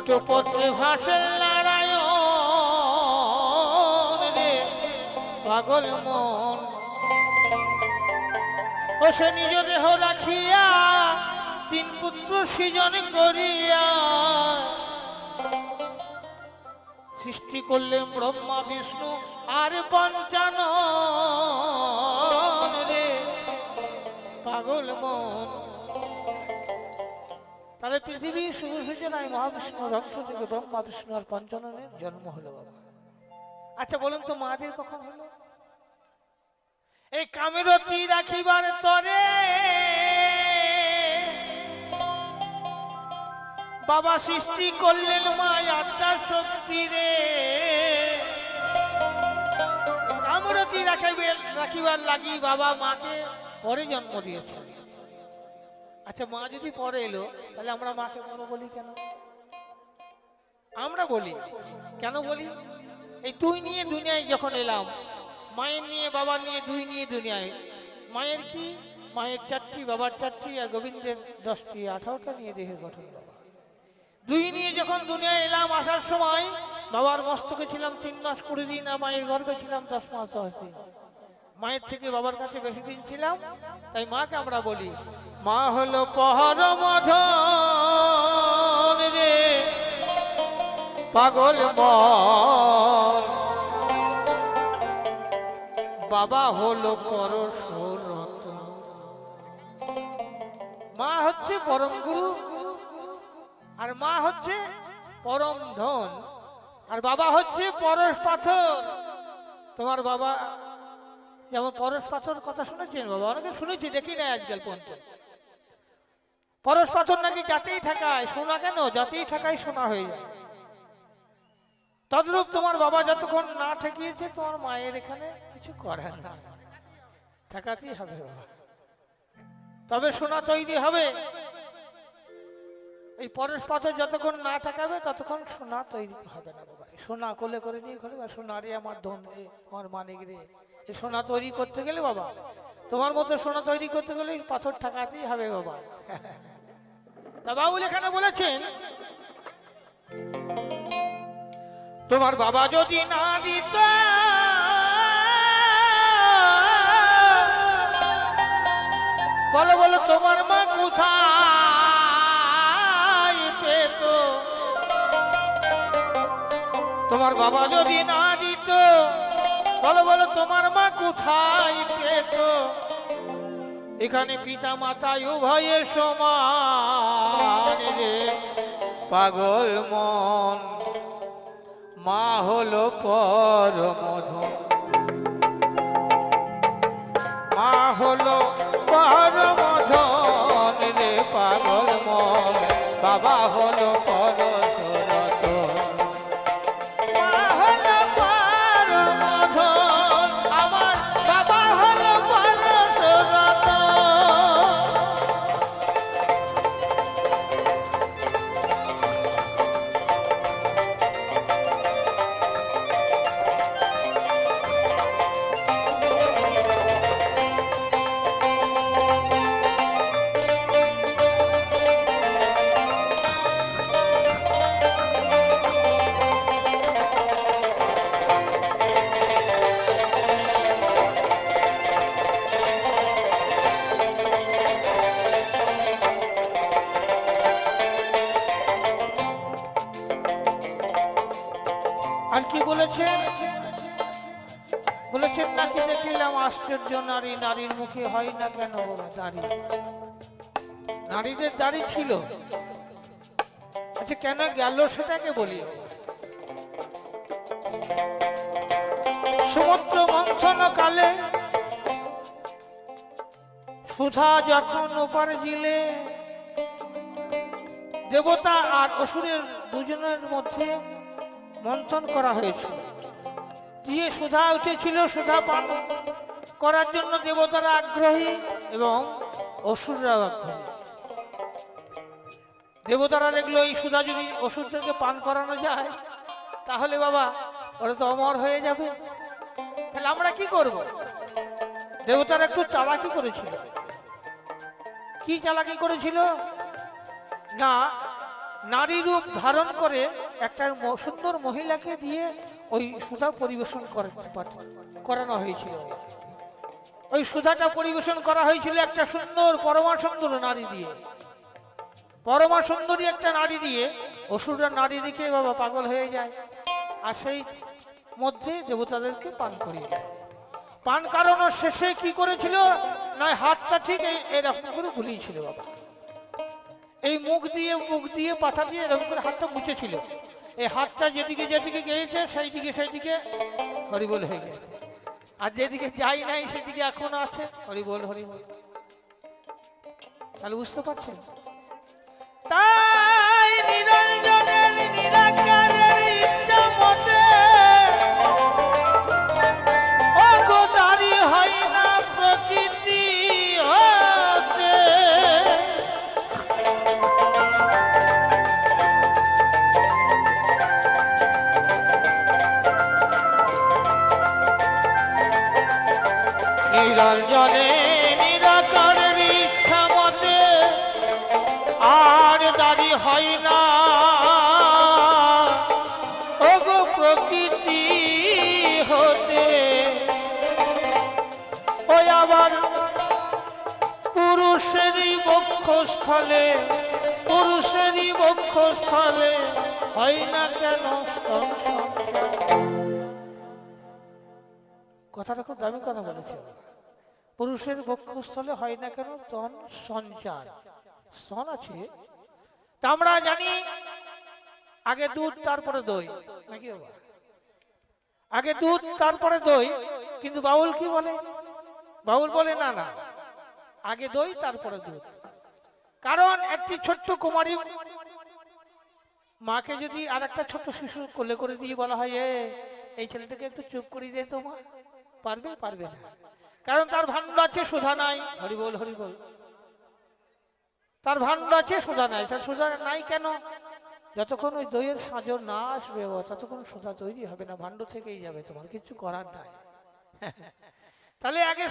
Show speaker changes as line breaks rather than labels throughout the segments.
বটপত্রে ভাসেন নারায়ণ রে, পাগল মন। ও সে নিজ দেহ রাখিয়া তিন পুত্র সৃজন করিয়া সৃষ্টি করলেন ব্রহ্মা, বিষ্ণু আর পঞ্চানন রে, পাগল মন। তাহলে পৃথিবীর শুভ সূচনায় মহাবিষ্ণুর অংশ থেকে ব্রহ্মা, বিষ্ণু আর পঞ্চাননের জন্ম হলো বাবা। আচ্ছা বলুন তো মাদের কখন হলো? এই কামেরতি রাখিবার তরে বাবা সৃষ্টি করলেন মা আত্মার শক্তি রে। কামরতি রাখিবার রাখিবার লাগি বাবা মাকে পরে জন্ম দিয়েছে। আচ্ছা মা যদি পরে এলো, তাহলে আমরা মাকে বড় বলি কেন? আমরা বলি। কেন বলি? এই তুই নিয়ে দুনিয়ায় যখন এলাম, মায়ের নিয়ে বাবা নিয়ে, দুই নিয়ে দুনিয়ায়, মায়ের কি? মায়ের চারটি, বাবার চারটি, আর গোবিন্দের দশটি, আঠারোটা নিয়ে দেহের গঠন বাবা। দুই নিয়ে যখন দুনিয়ায় এলাম আসার সময়, বাবার মস্তকে ছিলাম তিন মাস কুড়ি দিন, আর মায়ের গর্ভে ছিলাম দশ মাস দশ দিন। মায়ের থেকে বাবার কাছে বেশি দিন ছিলাম, তাই মাকে আমরা বলি মা হলো পহর মধন রে। পাগল মন বাবা হলো পরশরত। মা হচ্ছে পরম গুরু আর মা হচ্ছে পরম ধন। আর বাবা হচ্ছে পরশ পাথর। তোমার বাবা যেমন পরশ পাথর কথা শুনেছেন বাবা? অনেকে শুনেছি, দেখি না আজকাল পর্যন্ত। পরশ পাথর নাকি যাতেই ঠাকায় সোনা কেন? যাতেই ঠাকায় সোনা হয়ে যায়। তদ্রূপ তোমার বাবা যতক্ষণ না ঠেকিয়েছে, তোমার মায়ের এখানে কিছু করার না। ঠেকাতেই হবে বাবা তবে সোনা তৈরি হবে। এই পরশ পাথর যতক্ষণ না ঠেকাবে, ততক্ষণ সোনা তৈরি হবে না বাবা। সোনা কোলে করে নিয়ে ঘরে সোনা রে আমার ধন রে, আমার মানিক রে। এই সোনা তৈরি করতে গেলে বাবা তোমার মতো সোনা তৈরি করতে গেলে পাথর ঠেকাতেই হবে বাবা তা বাবুল এখানে বলেছেন, তোমার বাবা যদি না দিত, বলো বলো, তোমার মা কোথায় পেত? তোমার বাবা যদি না দিত বলো বলো, তোমার মা কোথায় পেত? এখানে পিতা মাতায় উভয়ে সমান রে। পাগল মন, মা হলো পরমধন মা হলো পরমধন রে, পাগল মন, বাবা হলো বলেছেন বলেছেন নাকি দেখিলাম আশ্চর্য নারী, নারীর মুখে হয় না কেন দাড়ি? নারীদের দাড়ি ছিল। আচ্ছা কেন গেল সেটাকে বলি। সমুদ্র মন্থন কালে সুধা যখন ওপার জিলে দেবতা আর অসুরের দুজনের মধ্যে মন্থন করা হয়েছিল। দিয়ে সুধা উঠেছিল, সুধা পান করার জন্য দেবতারা আগ্রহী এবং অসুররাও আগ্রহী। দেবতারা দেখল, এই সুধা যদি অসুরদেরকে পান করানো যায়, তাহলে বাবা ওরা তো অমর হয়ে যাবে। তাহলে আমরা কি করব? দেবতারা একটু চালাকি করেছিল। কি চালাকি করেছিল? না নারী রূপ ধারণ করে একটা সুন্দর মহিলাকে দিয়ে ওই সুধা পরিবেশন করানো হয়েছিল। ওই সুধাটা পরিবেশন করা হয়েছিল একটা সুন্দর পরমা সুন্দর নারী দিয়ে। পরমা সুন্দরী একটা নারী দিয়ে অসুররা নারী দিকে বাবা পাগল হয়ে যায় আর সেই মধ্যে দেবতাদেরকে পান করিয়ে দেয়। পান কারণের শেষে কি করেছিল? না হাতটা ঠিক এরকম করে বুলিয়েছিল বাবা। এই মুখ দিয়ে মুখ দিয়ে পাথা দিয়ে এরকম করে হাতটা মুছেছিল। এই হাতটা যেদিকে যেদিকে গিয়েছে সেই দিকে সেই দিকে হরিবল হয়ে গেছে। আর যেদিকে যাই নাই, সেদিকে এখনও আছে। হরিবল হরিবল। তাহলে বুঝতে পারছেন? তাই নিরঞ্জনের নিরাকারের ইচ্ছা মতে হয় না। ওগো প্রকৃতি হতে, ওই আবার পুরুষেরই বক্ষস্থলে পুরুষেরই বক্ষস্থলে হয় না কেন কথাটা খুব দামি কথা বলেছে। পুরুষের বক্ষস্থলে হয় না কেন তন সঞ্চার? স্তন আছে আমরা জানি আগে দুধ তারপরে দই নাকি আগে দুধ তারপরে দই কিন্তু বাউল কি বলে? বাউল বলে না না আগে দই তারপরে দুধ। কারণ একটি ছোট্ট কুমারী মাকে যদি আর একটা ছোট্ট শিশু কোলে করে দিয়ে বলা হয় "এ, এই ছেলেটাকে একটু চুপ করিয়ে দে তো পারবে? পারবে না। কারণ তার ভাণ্ড আছে সুধা নাই। হরিবল হরিবল। তার ভাণ্ড আছে সুধা নাই। তার সুধা নাই কেন? যতক্ষণ ওই দইয়ের সাজো না আসবে ও, ততক্ষণ সুধা তৈরি হবে না ভাণ্ড থেকেই যাবে, তোমার কিছু করার নাই। তাহলে আগে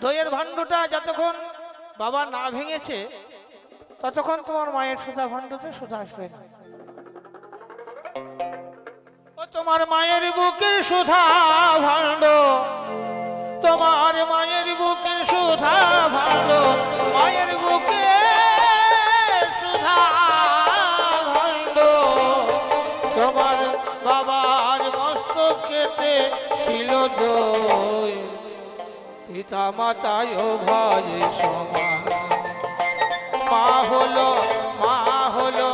দইয়ের ভাণ্ডটা যতক্ষণ বাবা না ভেঙেছে, ততক্ষণ তোমার মায়ের সুধা ভাণ্ডতে সুধা আসবে না। ও, তোমার মায়ের বুকের সুধা ভাণ্ড তোমার মায়ের বুকের সুধা ভাণ্ড মায়ের বুকে দই পিতা মাতায় ভাই সমান। মা হলো মা হলো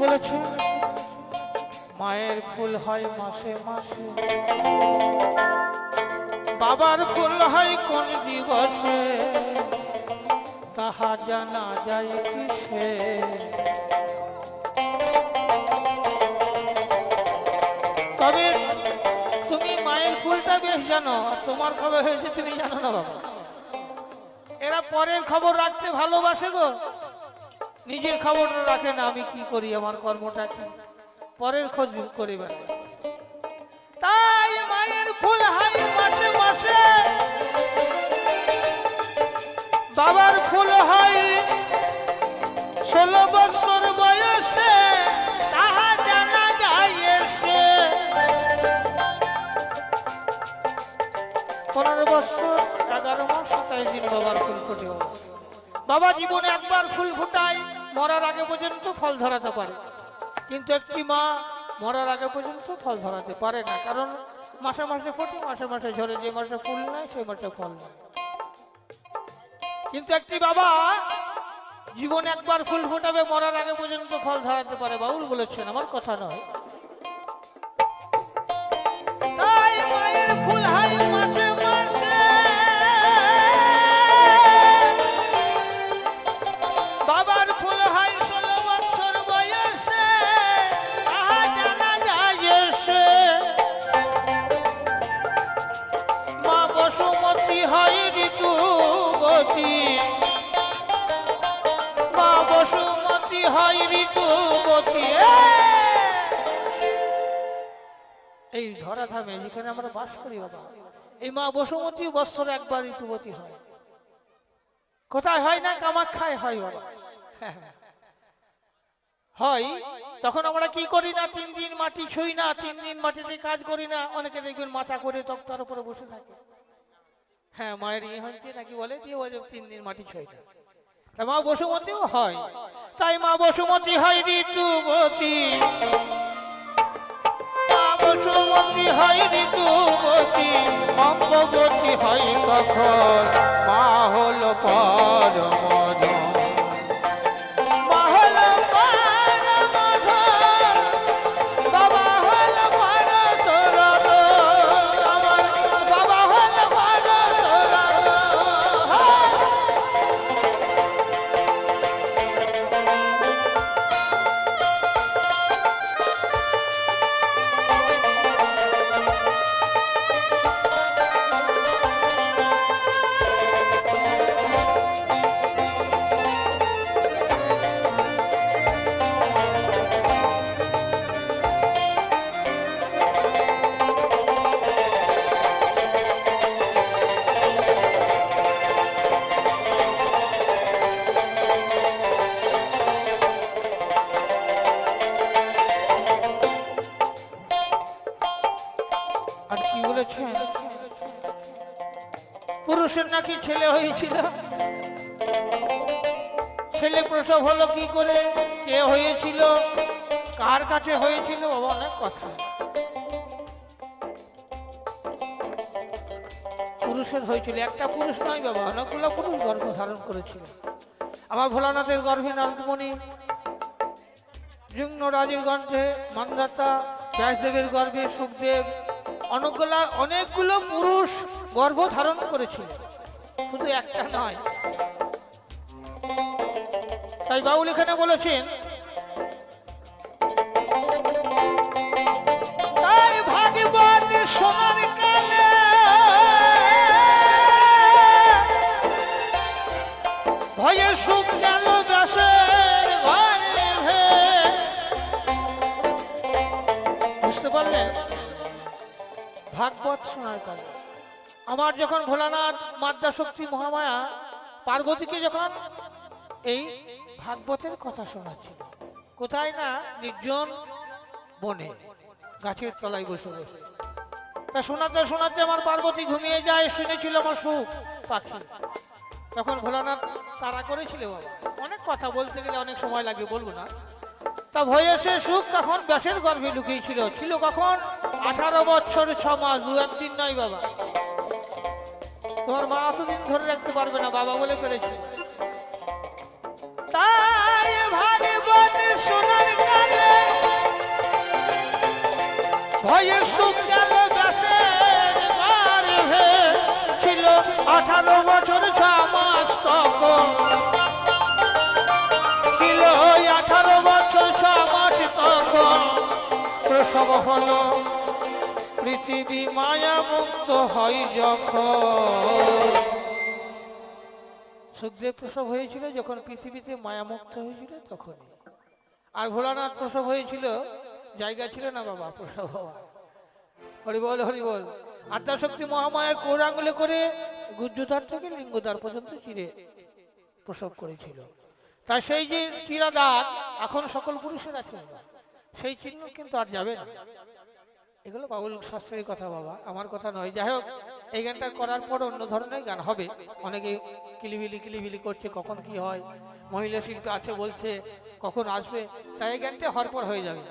বলেছে, মায়ের ফুল হয় মাসে মাসে। বাবার ফুল হয় কোন দিবসে? তাহা জানা যায় কিসে? তবে তুমি মায়ের ফুলটা বেশ জানো তোমার খবর হয়েছে তুমি জানো না বাবা। এরা পরের খবর রাখতে ভালোবাসে গো। নিজের খবরটা রাখে না আমি কি করি আমার কর্মটা কি পরের খোঁজ করে তাই মায়ের ফুল হাই মাসে মাসে বাবার ফুল হাই ষোলো বছর বয়সে, তাহা জানা যায়। পনেরো বছর, এগারো মাস সাতাইশ দিন বাবার ফুল ফুটে বাবা। বাবা জীবনে একবার ফুল ফুটায় মরার আগে পর্যন্ত ফল ধরাতে পারে। কিন্তু একটি মা মরার আগে পর্যন্ত ফল ধরাতে পারে না, কারণ মাসে মাসে ফোটে, মাসে মাসে ঝরে, যে মাসে ফুল নেয় সেই মাসে ফল কিন্তু একটি বাবা জীবনে একবার ফুল ফোটাবে, মরার আগে পর্যন্ত ফল ধরাতে পারে, বাউল বলেছেন, আমার কথা নয়। এই যেখানে আমরা বাস করি বাবা। এই মা বসুমতী বৎসর একবার হয়। কোথায় হয় না কামাখ্যায় হয় বাবা। হয়, তখন আমরা কি করি না? তিন দিন মাটি ছুই না, তিন দিন মাটিতে কাজ করি না। অনেকে দেখবেন মাথা করে তক্তার উপরে বসে থাকে। হ্যাঁ মায়ের ইয়ে হচ্ছে নাকি বলে? দিয়ে বলে তিন দিন মাটি ছয়টা তা মা বসুমতীও হয়। তাই মা বসুমতী হয় ঋতুবতী মা বসুমতী হয় ঋতুবতী হয় কখন? মা হল পরমদ পুরুষের নাকি ছেলে হয়েছিল? ছেলে প্রসব হলো কি করে? কে হয়েছিল? কার কাছে হয়েছিল? বাবা, অনেক কথা। পুরুষের হয়েছিল। একটা পুরুষ নয় বাবা, অনেকগুলো পুরুষ গর্ভ ধারণ করেছিল। আমার ভোলানাথের গর্ভে নারদমণি যুগ্ন রাজের গর্ভে মান্দাতা, ব্যাসদেবের গর্ভে সুখদেব, অনেকগুলা অনেকগুলো পুরুষ গর্ভ ধারণ করেছিল। শুধু একটা নয়। তাই বাউল এখানে বলেছেন ভাগবত সোনার কালে ভয়ে বুঝতে পারলেন? শোনার আমার যখন ভোলানাথ মাদ্রা শক্তি মহামায়া, পার্বতীকে যখন এই ভাগবতের কথা শোনাচ্ছিল, কোথায় না নির্জন বনে, গাছের তলায় বসে বসে। তা শোনাতে শোনাতে আমার পার্বতী ঘুমিয়ে যায়, শুনেছিল আমার সুখ পাখি। তখন ভোলানাথ তারা করেছিল অনেক কথা বলতে গেলে অনেক সময় লাগে, বলব না। তা ভয়েসে সুখ কখন গাছের গর্ভে লুকিয়েছিল? ছিল কখন? আঠারো বছর, ছ মাস, দু একদিন নয় বাবা। তোমার মা অতদিন ধরে রাখতে পারবে না, বাবা বলে পেরেছে তাই গেল ছিল আঠারো বছর ছ মাস তখন ছিল আঠারো বছর ছ মাস তখন প্রসব হলো পৃথিবী মায়া মুক্ত হয় যখন। সুখদেব প্রসব হয়েছিল যখন পৃথিবীতে মায়া মুক্ত হয়েছিল তখনই। আর ভোলানাথ প্রসব হয়েছিল, জায়গা ছিল না বাবা, প্রসব হওয়া হরিবল হরিবল আত্মাশক্তি মহামায়া কৌরাঙ্গুলে করে গুজ্জুদ্বার থেকে লিঙ্গদ্বার পর্যন্ত চিরে প্রসব করেছিল। তা সেই যে চিরা দাগ এখন সকল পুরুষের আছে। সেই চিহ্ন কিন্তু আর যাবে না। এগুলো বাউল শাস্ত্রের কথা বাবা, আমার কথা নয়। যাই হোক, এই গানটা করার পর অন্য ধরনের গান হবে। অনেকে কিলিবিলি কিলিবিলি করছে, কখন কি হয়। মহিলা শিল্পী আছে বলছে, কখন আসবে। তাই এই গানটা হরপর পর হয়ে যাবে।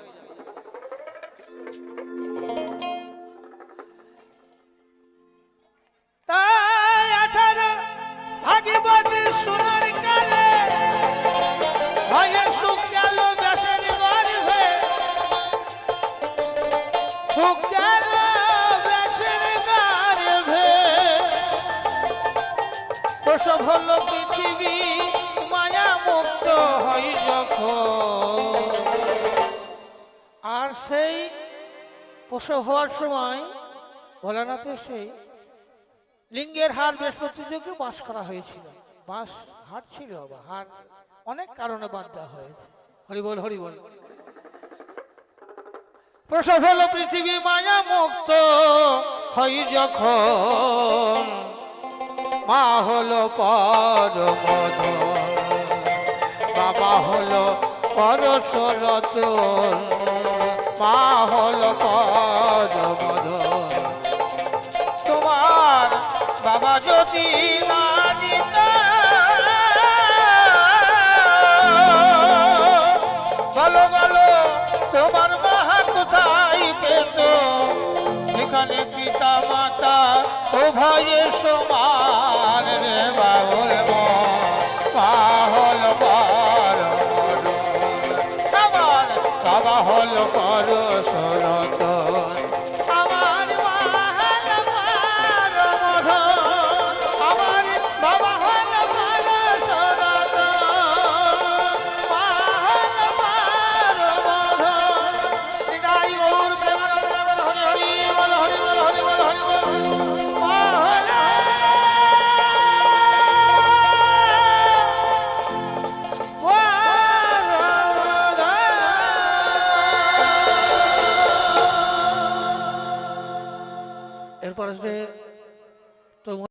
সেই প্রসব হওয়ার সময় ভোলানাথের সেই লিঙ্গের হার বৃহস্পতি যুগে বাস করা হয়েছিল। বাস হার ছিল বা হার অনেক কারণে বাদ দেওয়া হয়েছে। হরিবল হরিবল প্রসব হলো পৃথিবী মায়া মুক্ত হই যখন। মা হলো পরমদ বাবা হলো পরশরত মা হলো পরমদ তোমার বাবা যদি না দিত তোমার মাহা কোথায় পেত। এখানে পিতা মাতা ভাইয়ের সমান রে বাবুর মা হল পর বাবা হল পর